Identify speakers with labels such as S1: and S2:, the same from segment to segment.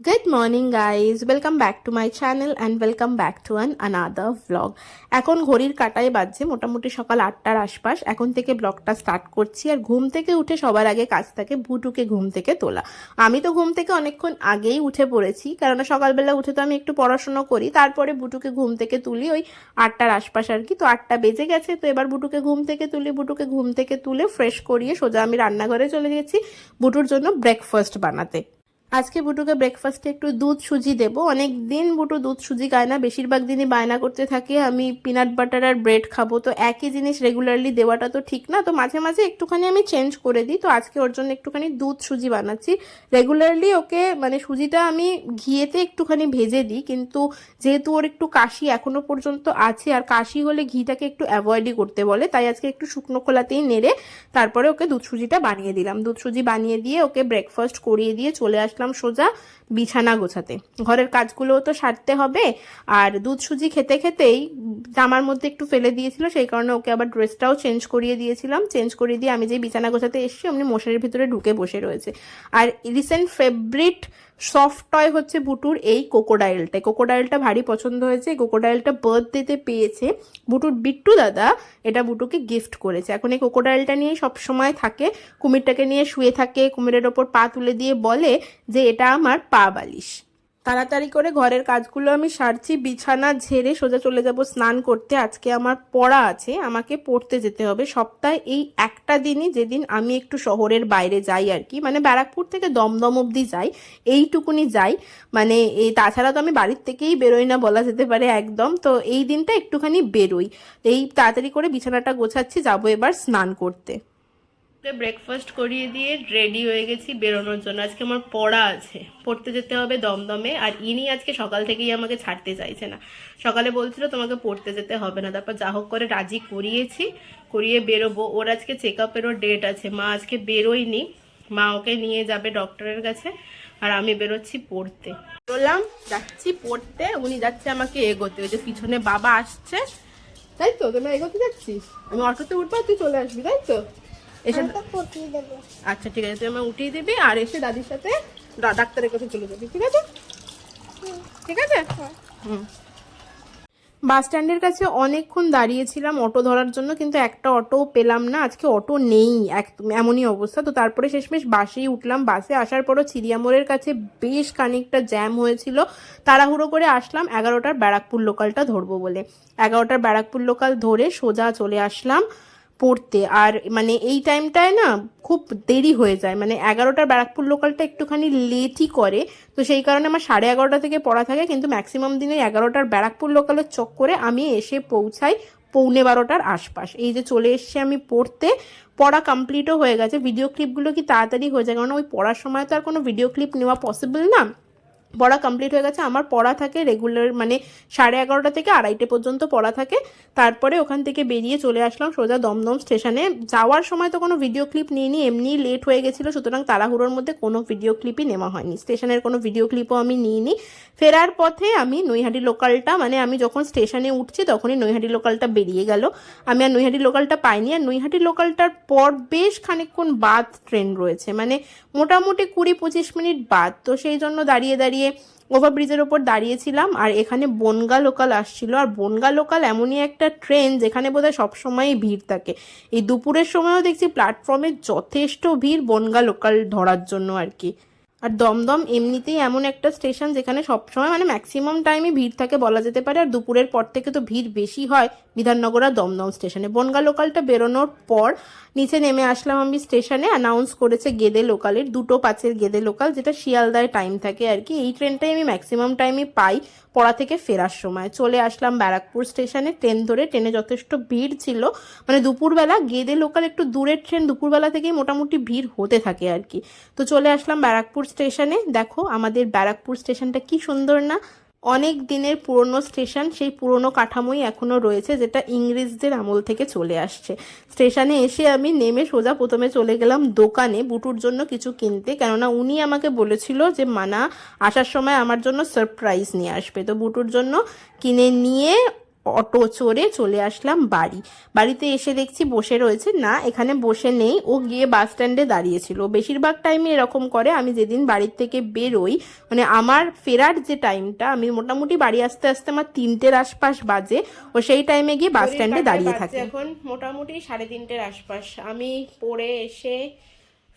S1: Good morning guys, welcome back to my channel and welcome back to an another blog এখন ঘড়ির কাটায় বাজছে মোটামুটি সকাল আটটার আশপাশ। এখন থেকে ব্লগটা স্টার্ট করছি আর ঘুম থেকে উঠে সবার আগে কাজ থাকে ভুটুকে ঘুম থেকে তোলা। আমি তো ঘুম থেকে অনেকক্ষণ আগেই উঠে পড়েছি কারণ সকালবেলা উঠে তো আমি একটু পড়াশুনো করি। তারপরে বুটুকে ঘুম থেকে তুলি ওই আটটার আশপাশ আর কি। তো আটটা বেজে গেছে তো এবার বুটুকে ঘুম থেকে তুলি। বুটুকে ঘুম থেকে তুলে ফ্রেশ করিয়ে সোজা আমি রান্নাঘরে চলে গেছি বুটুর জন্য ব্রেকফাস্ট বানাতে। আজকে বুটুকে ব্রেকফাস্টে একটু দুধ সুজি দেব। অনেক দিন বুটু দুধ সুজি খায় না, বেশিরভাগ দিনই বায়না করতে থাকে। আমি পিনাট বাটার আর ব্রেড খাব। তো একই জিনিস রেগুলারলি দেওয়াটা তো ঠিক না। তো মাঝে মাঝে একটুখানি আমি চেঞ্জ করে দিই। তো আজকে ওর জন্য একটুখানি দুধ সুজি বানাচ্ছি। রেগুলারলি ওকে মানে সুজিটা আমি ঘিয়েতে একটুখানি ভেজে দিই। কিন্তু যেহেতু ওর একটু কাশি এখনও পর্যন্ত আছে, আর কাশি হলে ঘিটাকে একটু অ্যাভয়েডই করতে বলে, তাই আজকে একটু শুকনো খোলাতেই নেড়ে তারপরে ওকে দুধ সুজিটা বানিয়ে দিলাম। দুধ সুজি বানিয়ে দিয়ে ওকে ব্রেকফাস্ট করিয়ে দিয়ে চলে আসলাম সোজা বিছানা গোছাতে। ঘরের কাজগুলোও তো সারতে হবে। আর দুধ সুজি খেতে খেতেই জামার মধ্যে একটু ফেলে দিয়েছিল, সেই কারণে ওকে আবার ড্রেসটাও চেঞ্জ করিয়ে দিয়েছিলাম। চেঞ্জ করিয়ে দিয়ে আমি যে বিছানা গোছাতে এসেছি, অমনি মশারির ভিতরে ঢুকে বসে রয়েছে। আর রিসেন্ট ফেভারিট সফট টয় হচ্ছে বুটুর এই কোকোডাইলটা। কোকোডাইলটা ভারী পছন্দ হয়েছে। কোকোডাইলটা বার্থডেতে পেয়েছে বুটুর বিট্টু দাদা। এটা বুটুকে গিফট করেছে। এখন এই কোকোডাইলটা নিয়ে সব সময় থাকে। কুমিরটাকে নিয়ে শুয়ে থাকে, কুমিরের ওপর পা তুলে দিয়ে বলে যে, এটা আমার পা বালিশ। তাড়াতাড়ি করে ঘরের কাজগুলো আমি সারছি, বিছানা ঝেড়ে সোজা চলে যাব স্নান করতে। আজকে আমার পড়া আছে, আমাকে পড়তে যেতে হবে। সপ্তাহে এই একটা দিনই যেদিন আমি একটু শহরের বাইরে যাই আর কি মানে ব্যারাকপুর থেকে দমদম অবধি যাই, এইটুকুনি যাই। মানে এই তাছাড়া তো আমি বাড়ির থেকেই বেরোই না বলা যেতে পারে একদম। তো এই দিনটা একটুখানি বেরোই। এই তাড়াতাড়ি করে বিছানাটা গোছাচ্ছি, যাব এবার স্নান করতে। ব্রেকফাস্ট করিয়ে দিয়ে রেডি হয়ে গেছি বেরোনোর জন্য। আজকে আমার পড়া আছে। পড়তে যেতে হবে দমদমে। আর ইনি আজকে সকাল থেকেই আমাকে ছাড়তে চাইছে না। সকালে বলছিল তোমাকে পড়তে যেতে হবে না। তারপর যা হোক করে রাজি করিয়েছি। করিয়ে বেরোবো। ওর আজকে চেক আপেরও ডেট আছে। মা আজকে বেরোয়নি। মা ওকে নিয়ে যাবে ডক্টরের কাছে। আর আমি বেরোচ্ছি পড়তে। বেরোলাম যাচ্ছি পড়তে। উনি যাচ্ছে আমাকে এগোতে। ওই যে পিছনে বাবা আসছে। তাই তো? তোমরা এগোতে যাচ্ছিস? আমি অটোতে উঠবো তুই চলে আসবি। তাই তো? এসে আচ্ছা ঠিক আছে তুই আমার উঠিয়ে দিবি আর এসে দাদির সাথে ডাক্তারের কাছে চলে যাবি ঠিক আছে? ঠিক আছে? হুম। বাস স্ট্যান্ডের কাছে অনেকক্ষণ দাঁড়িয়েছিলাম অটো ধরার জন্য কিন্তু একটা অটো পেলাম না আজকে অটো নেই একদম এমনই অবস্থা। তো তারপরে শেষমেশ বাসেই উঠলাম। বাসে আসার পরও চিড়িয়ামোড়ের কাছে বেশ খানিকটা জ্যাম হয়েছিল। তাড়াহুড়ো করে আসলাম এগারোটার ব্যারাকপুর লোকালটা ধরবো বলে। এগারোটার ব্যারাকপুর লোকাল ধরে সোজা চলে আসলাম। পড়তে। আর মানে এই টাইমটায় না খুব দেরি হয়ে যায়। মানে এগারোটার ব্যারাকপুর লোকালটা একটুখানি লেটই করে। তো সেই কারণে আমার সাড়ে এগারোটা থেকে পড়া থাকে। কিন্তু ম্যাক্সিমাম দিনে এগারোটার ব্যারাকপুর লোকালের চক্করে আমি এসে পৌঁছাই পৌনে বারোটার আশপাশ। এই যে চলে এসছি আমি পড়তে। পড়া কমপ্লিটও হয়ে গেছে। ভিডিও ক্লিপগুলো কি তাড়াতাড়ি হয়ে যায়? কারণ ওই পড়ার সময় তো আর কোনো ভিডিও ক্লিপ নেওয়া পসিবল না। পড়া কমপ্লিট হয়ে গেছে। আমার পড়া থাকে রেগুলার মানে সাড়ে এগারোটা থেকে আড়াইটে পর্যন্ত পড়া থাকে। তারপরে ওখান থেকে বেরিয়ে চলে আসলাম সোজা দমদম স্টেশনে। যাওয়ার সময় তো কোনো ভিডিও ক্লিপ নিইনি, এমনি লেট হয়ে গেছিল, সুতরাং তাড়াহুড়োর মধ্যে কোনো ভিডিও ক্লিপই নেওয়া হয়নি। স্টেশনের কোনো ভিডিও ক্লিপও আমি নিইনি। ফেরার পথে আমি নৈহাটি লোকালটা মানে আমি যখন স্টেশনে উঠছি তখনই নৈহাটি লোকালটা বেরিয়ে গেল। আমি আর নৈহাটি লোকালটা পাইনি। আর নৈহাটি লোকালটার পর বেশ খানিকক্ষণ বাদ ট্রেন রয়েছে। মানে মোটামুটি কুড়ি পঁচিশ মিনিট বাদ। তো সেই জন্য দাঁড়িয়ে দাঁড়িয়ে ওভারব্রিজের ওপর দাঁড়িয়েছিলাম আর এখানে বনগা লোকাল আসছিল। আর বনগা লোকাল এমনই একটা ট্রেন যেখানে বোধহয় সবসময়ই ভিড় থাকে। এই দুপুরের সময়ও দেখছি প্ল্যাটফর্মে যথেষ্ট ভিড় বনগা লোকাল ধরার জন্য আর কি। আর দমদম এমনিতেই এমন একটা স্টেশন যেখানে সবসময় মানে ম্যাক্সিমাম টাইমে ভিড় থাকে বলা যেতে পারে। আর দুপুরের পর থেকে তো ভিড় বেশি হয় বিধাননগর আর দমদম স্টেশনে। বনগা লোকালটা বেরোনোর পর নিচে নেমে আসলাম আমি স্টেশনে। অ্যানাউন্স করেছে গেদে লোকালের দুটো পাঁচের গেদে লোকাল যেটা শিয়ালদায় টাইম থাকে আর কি এই ট্রেনটাই আমি ম্যাক্সিমাম টাইমে পাই পড়া থেকে ফেরার সময়। চলে আসলাম ব্যারাকপুর স্টেশনে। ট্রেন ধরে ট্রেনে যথেষ্ট ভিড় ছিল। মানে দুপুরবেলা গেদে লোকাল একটু দূরের ট্রেন দুপুরবেলা থেকেই মোটামুটি ভিড় হতে থাকে আর কি তো চলে আসলাম ব্যারাকপুর স্টেশনে? দেখো, আমাদের ব্যারাকপুর স্টেশনটা কি সুন্দর না? অনেক দিনের পুরনো স্টেশন, সেই পুরনো কাঠামোই এখনও রয়েছে, যেটা ইংরেজদের আমল থেকে চলে আসছে। স্টেশনে এসে আমি নেমে সোজা প্রথমে চলে গেলাম দোকানে বুটুর জন্য কিছু কিনতে, কেননা উনি আমাকে বলেছিল যে, মানা, আসার সময় আমার জন্য সারপ্রাইজ নিয়ে আসবে। তো বুটুর জন্য কিনে নিয়ে অটো চড়ে চলে আসলাম বাড়ি। বাড়িতে এসে দেখছি বসে রয়েছে। না এখানে বসে নেই। ও গিয়ে বাস স্ট্যান্ডে দাঁড়িয়েছিল। বেশিরভাগ টাইমে এরকম করে। আমি যেদিন বাড়ির থেকে বেরোই মানে আমার ফেরার যে টাইমটা আমি মোটামুটি বাড়ি আসতে আসতে আমার তিনটের আশপাশ বাজে। ও সেই টাইমে গিয়ে বাস স্ট্যান্ডে দাঁড়িয়ে থাকে। এখন মোটামুটি সাড়ে তিনটের আশপাশ। আমি পড়ে এসে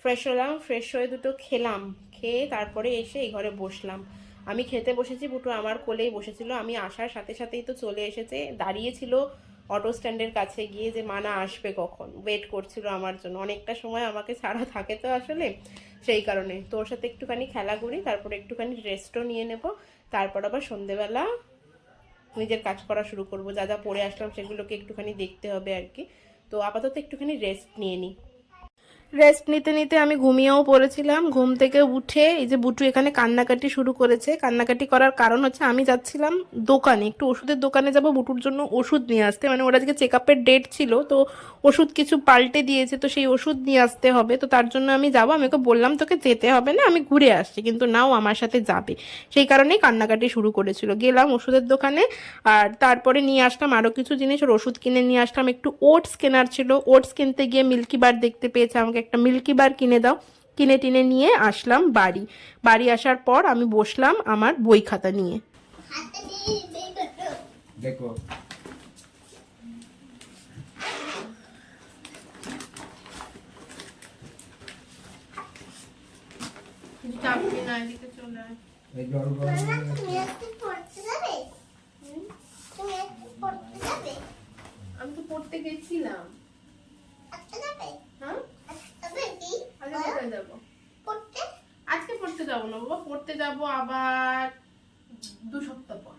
S1: ফ্রেশ হলাম। ফ্রেশ হয়ে দুটো খেলাম। খেয়ে তারপরে এসে এই ঘরে বসলাম। আমি খেতে বসেছি, বুটু আমার কোলেই বসেছিল। আমি আসার সাথে সাথেই তো চলে এসেছে। দাঁড়িয়েছিল অটো স্ট্যান্ডের কাছে গিয়ে যে মানা আসবে কখন? ওয়েট করছিল আমার জন্য। অনেকটা সময় আমাকে ছাড়া থাকে তো আসলে সেই কারণে। তোর সাথে একটুখানি খেলা করি, তারপরে একটুখানি রেস্টও নিয়ে নেব। তারপর আবার সন্ধেবেলা নিজের কাজ করা শুরু করব। যা যা পড়ে আসলাম সেগুলোকে একটুখানি দেখতে হবে আর কি। তো আপাতত একটুখানি রেস্ট নিয়ে নিই। রেস্ট নিতে নিতে আমি ঘুমিয়েও পড়েছিলাম। ঘুম থেকে উঠে এই যে বুটু এখানে কান্নাকাটি শুরু করেছে। কান্নাকাটি করার কারণ হচ্ছে আমি যাচ্ছিলাম দোকানে। একটু ওষুধের দোকানে যাব বুটুর জন্য ওষুধ নিয়ে আসতে। মানে ওরা আজকে চেক আপের ডেট ছিল, তো ওষুধ কিছু পাল্টে দিয়েছে, তো সেই ওষুধ নিয়ে আসতে হবে। তো তার জন্য আমি যাব। আমি ওকে বললাম, তোকে যেতে হবে না, আমি ঘুরে আসছি, কিন্তু নাও আমার সাথে যাবে। সেই কারণেই কান্নাকাটি শুরু করেছিল। গেলাম ওষুধের দোকানে, আর তারপরে নিয়ে আসলাম আরও কিছু জিনিস। ওর ওষুধ কিনে নিয়ে আসলাম। একটু ওটস কেনার ছিল। ওটস কিনতে গিয়ে মিল্কি বার দেখতে পেয়েছে আমাকে। একটা মিল্কি বার কিনে দাও। কিনে টিনে নিয়ে আসলাম বাড়ি। বাড়ি আসার পর আমি বসলাম আমার বই খাতা নিয়ে।
S2: দেখো। গেছে।
S1: আমি তো পড়তে গেছিলাম হ্যাঁ আজকে কোথায় যাব আজকে পড়তে যাব না বাবা পড়তে আবার দু সপ্তাহ পর।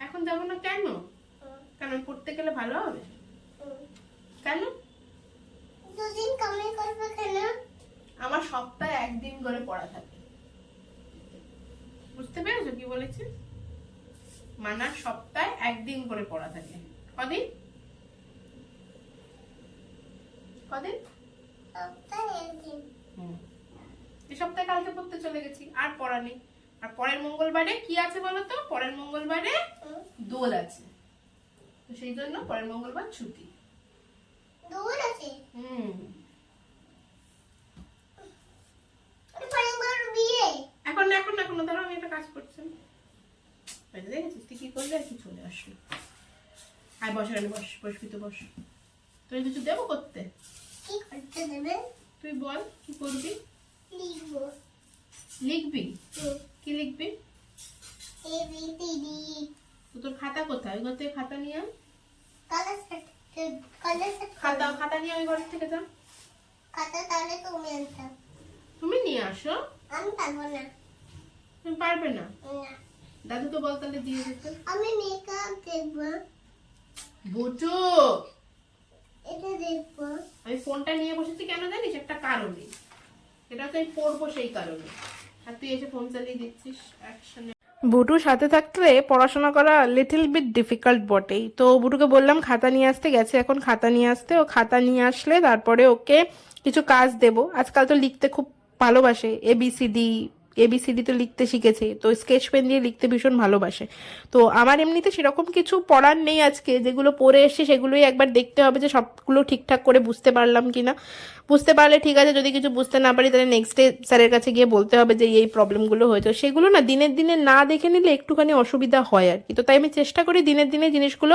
S1: এখন যাব না কেন? কেন? আমি পড়তে গেলে ভালো হবে? কেন?
S3: দুদিন কমে করবে কেন?
S1: আমার সপ্তাহে একদিন করে পড়া থাকে। বুঝতে পেরেছ কি বলেছি? মানার সপ্তাহে একদিন করে পড়া থাকে। কদিন? কদিন
S3: সপ্তাহে একদিন
S1: হুম। এই সপ্তাহে কালকে পড়তে চলে গেছি আর পড়া নেই। আর পরের মঙ্গলবারে কি আছে বলো তো পরের মঙ্গলবারে দোল আছে। তো সেই জন্য পরের মঙ্গলবার ছুটি।
S3: দূর আছে?
S1: হুম।
S3: ওটা পরে বড় বিয়ে
S1: এখন এখন এখন ধরো আমি একটা কাজ করছি। দেখেছিস তুই কি করলি আর কি চলে আসলো। আয় বস এখানে বস বসবি তো বস। তুই কিছু দেবো করতে?
S3: কি করতে দেবে?
S1: তুই বল কি করবি?
S3: লিখব।
S1: কি লিখবি? তো তোর খাতা কোথায়? ওই ঘর থেকে খাতা নিয়ে খাতা খাতা নিয়ে ওই ঘর থেকে যা।
S3: খাতা তাহলে তুমি আনতাম
S1: তুমি নিয়ে আসো।
S3: আমি পারব না।
S1: তুমি পারবে না?
S3: না।
S1: দাদু তো বল তাহলে দিয়ে দিতে।
S3: আমি মেকআপ দেখব।
S1: বুটু
S3: এটা দেখব।
S1: আমি ফোনটা নিয়ে বসেছি কেন জানিস? একটা কারণে। এটা পড়ব সেই কারণে। আর তুই এসে ফোন চালিয়ে দিচ্ছিস অ্যাকশনে বুটুর সাথে থাকলে পড়াশোনা করা লিটল বিট ডিফিকাল্ট বটেই। তো বুটুকে বললাম, খাতা নিয়ে আসতে, গেছে এখন খাতা নিয়ে আসতে। ও খাতা নিয়ে আসলে তারপরে ওকে কিছু কাজ দেব। আজকাল তো লিখতে খুব ভালোবাসে এবিসিডি এবিসিডি তো লিখতে শিখেছে, তো স্কেচ পেন দিয়ে লিখতে ভীষণ ভালোবাসে। তো আমার এমনিতে সেরকম কিছু পড়ার নেই আজকে, যেগুলো পড়ে এসছি সেগুলোই একবার দেখতে হবে যে সবগুলো ঠিকঠাক করে বুঝতে পারলাম কিনা। বুঝতে পারলে ঠিক আছে, যদি কিছু বুঝতে না পারি তাহলে নেক্সট ডে স্যারের কাছে গিয়ে বলতে হবে যে এই প্রবলেমগুলো হয়েছে। সেগুলো না দিনের দিনে না দেখে নিলে একটুখানি অসুবিধা হয় আর কি। তো তাই আমি চেষ্টা করি দিনের দিনে জিনিসগুলো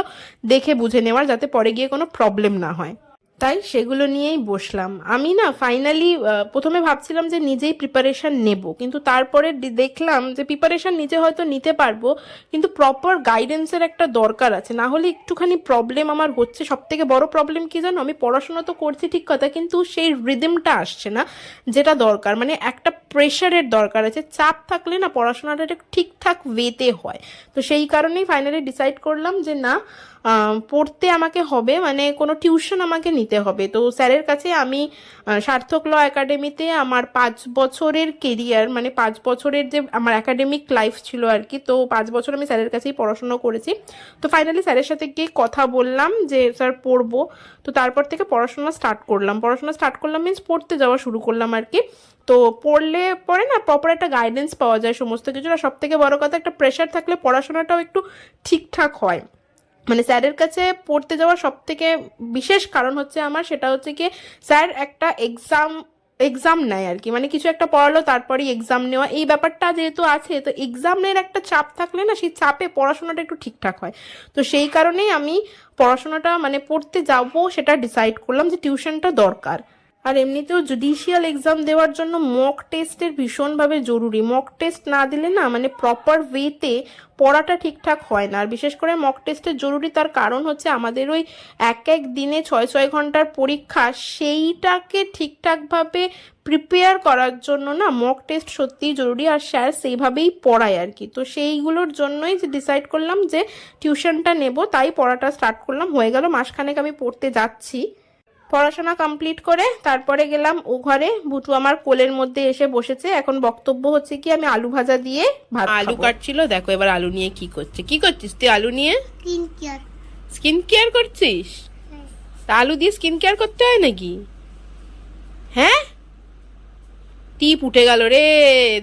S1: দেখে বুঝে নেওয়ার, যাতে পরে গিয়ে কোনো প্রবলেম না হয়। তাই সেগুলো নিয়েই বসলাম। আমি না ফাইনালি প্রথমে ভাবছিলাম যে নিজেই প্রিপারেশন নেব, কিন্তু তারপরে দেখলাম যে প্রিপারেশন নিজে হয়তো নিতে পারব, কিন্তু প্রপার গাইডেন্সের একটা দরকার আছে। না হলে একটুখানি প্রবলেম আমার হচ্ছে। সব থেকে বড় প্রবলেম কি জানো? আমি পড়াশোনা তো করছি ঠিক কথা, কিন্তু সেই রিদমটা আসছে না যেটা দরকার। মানে একটা প্রেশারের দরকার আছে। চাপ থাকলে না পড়াশোনাটা ঠিকঠাক ওয়েতে হয়। তো সেই কারণেই ফাইনালি ডিসাইড করলাম যে না পড়তে আমাকে হবে মানে কোনো টিউশন আমাকে নিতে হবে। তো স্যারের কাছে আমি সার্থক ল একাডেমিতে আমার পাঁচ বছরের কেরিয়ার মানে পাঁচ বছরের যে আমার একাডেমিক লাইফ ছিল আর কি, তো পাঁচ বছর আমি স্যারের কাছেই পড়াশোনা করেছি। তো ফাইনালি স্যারের সাথে গিয়ে কথা বললাম যে, স্যার, পড়ব। তো তারপর থেকে পড়াশোনা স্টার্ট করলাম। পড়াশোনা স্টার্ট করলাম মিন্স পড়তে যাওয়া শুরু করলাম আর কি। তো পড়লে পরে না প্রপার একটা গাইডেন্স পাওয়া যায় সমস্ত কিছু। সব থেকে বড় কথা, একটা প্রেশার থাকলে পড়াশোনাটাও একটু ঠিকঠাক হয়। মানে স্যারের কাছে পড়তে যাওয়ার সব থেকে বিশেষ কারণ হচ্ছে আমার, সেটা হচ্ছে কি স্যার একটা এক্সাম এক্সাম নেয় আর কি। মানে কিছু একটা পড়ালো, তারপরেই এক্সাম নেওয়া। এই ব্যাপারটা যেহেতু আছে, তো এক্সামের একটা চাপ থাকলে না, সেই চাপে পড়াশোনাটা একটু ঠিকঠাক হয়। তো সেই কারণেই আমি পড়াশোনাটা মানে পড়তে যাব সেটা ডিসাইড করলাম যে টিউশনটা দরকার। আর এমনিতেও জুডিশিয়াল এক্সাম দেওয়ার জন্য মক টেস্টের ভীষণভাবে জরুরি। মক টেস্ট না দিলে না মানে প্রপার ওয়েতে পড়াটা ঠিকঠাক হয় না। আর বিশেষ করে মক টেস্টের জরুরি তার কারণ হচ্ছে আমাদের ওই এক এক দিনে ছয় ছয় ঘণ্টার পরীক্ষা সেইটাকে ঠিকঠাকভাবে প্রিপেয়ার করার জন্য না মক টেস্ট সত্যিই জরুরি আর স্যার সেইভাবেই পড়ায় আর কি। তো সেইগুলোর জন্যই যে ডিসাইড করলাম যে টিউশনটা নেব, তাই পড়াটা স্টার্ট করলাম। হয়ে গেল, মাসখানেক আমি পড়তে যাচ্ছি। পড়াশোনা কমপ্লিট করে তারপরে গেলাম ও ঘরে। বুটু আমার কোলের মধ্যে এসে বসেছে। এখন বক্তব্য হচ্ছে কি আমি আলু ভাজা দিয়ে ভাত আলু কাটছিল দেখো এবার আলু নিয়ে কি করছে। কি করছিস তুই আলু নিয়ে?
S3: স্কিন কেয়ার
S1: স্কিন কেয়ার করছিস? তা আলু দিয়ে স্কিন কেয়ার করতে হয় নাকি? হ্যাঁ? টিপ উঠে গেল রে।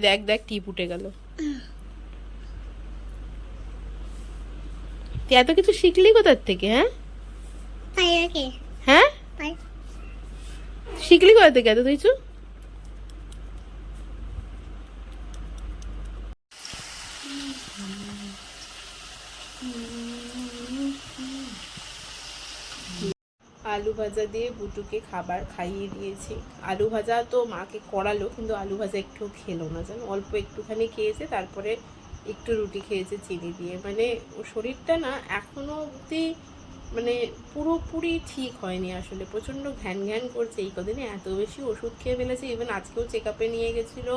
S1: দেখ দেখ টিপ উঠে গেল। তুই এত কিছু শিখলি কোথার থেকে হ্যাঁ? হ্যাঁ? শিখলি কোথা থেকে এত কিছু আলু ভাজা দিয়ে বুটুকে খাবার খাইয়ে দিয়েছি। আলু ভাজা তো মাকে করালো, কিন্তু আলু ভাজা একটু খেলো না, জানো? অল্প একটুখানি খেয়েছে, তারপরে একটু রুটি খেয়েছে, চিনি দিয়ে। মানে ওর শরীরটা না এখনও অবধি মানে পুরোপুরি ঠিক হয়নি আসলে। প্রচণ্ড ঘ্যান ঘ্যান করছে এই কদিনে। এত বেশি ওষুধ খেয়ে ফেলেছে। ইভেন আজকেও চেক আপে নিয়ে গেছিল।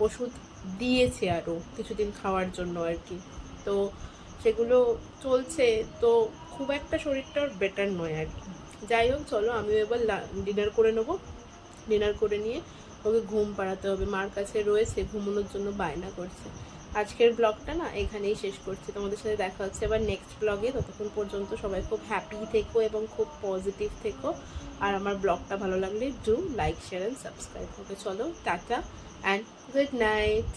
S1: ওষুধ দিয়েছে আরও কিছুদিন খাওয়ার জন্য আর কি। তো সেগুলো চলছে। তো খুব একটা শরীরটা বেটার নয় আর কি। যাই হোক, চলো আমিও এবার ডিনার করে নেব। ডিনার করে নিয়ে ওকে ঘুম পাড়াতে হবে। মার কাছে রয়েছে, ঘুমানোর জন্য বায়না করছে। আজকের ব্লগটা না এখানেই শেষ করছি। তোমাদের সাথে দেখা হচ্ছে আবার নেক্সট ব্লগে। ততক্ষণ পর্যন্ত সবাই খুব হ্যাপি থেকো এবং খুব পজিটিভ থেকো। আর আমার ব্লগটা ভালো লাগলে do like share and subscribe okay চলো, টাটা অ্যান্ড গুড নাইট